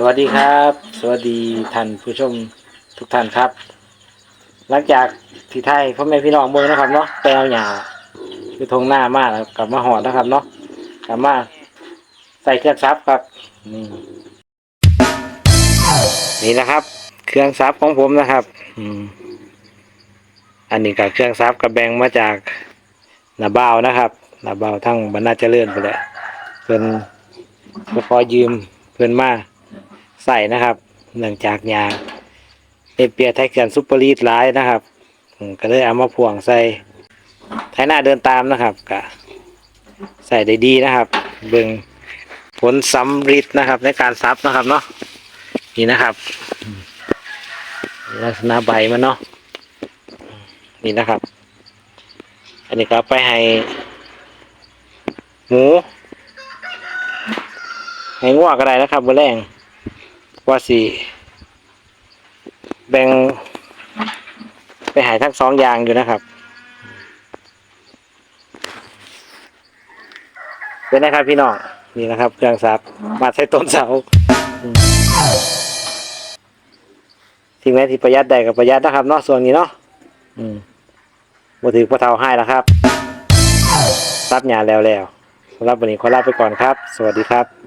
สวัสดีครับ สวัสดีท่านผู้ชมทุกท่านครับ หลังจากที่ไทยพ่อแม่พี่น้องเมืองนะครับเนาะแปลวหยาคือทงหน้ามากกลับมาหอดนะครับเนาะกลับมาใส่เครื่องซับครับนี่นี่นะครับ เครื่องซับของผมนะครับ อืมอันนี้กับเครื่องซับกับแบงมาจากนาบาวนะครับนาบาวทั้งบรรณาเจริญไปแหละเพิ่นก็ขอยืมเพิ่นมา ใส่นะครับ เนื่องจากยาเอเปียไทเกนซุปเปอร์ลีดร้ายนะครับก็เลยเอามาพ่วงใส่ไทหน้าเดินตามนะครับก็ใส่ได้ดีนะครับ เบิ่งผลสำริดนะครับ ในการซับนะครับเนาะนี่นะครับ ลักษณะใบมันเนาะนี่นะครับ อันนี้ก็ไปให้หมูให้งัวก็ได้นะครับมือแรง ว่าสิแบ่ง ไปหายทั้งสองอย่างอยู่นะครับเป็นนะครับพี่น้องนี่นะครับ เครื่องซับมาใช้ต้นเสาอืมสิ่งไหนที่ประหยัดได้กับประหยัดนะครับเนาะส่วนนี้เนาะอืมบถือพระเทาให้แล้วครับรับงาแล้วแล้วสำหรับวันนี้ขอลาไปก่อนครับ สวัสดีครับ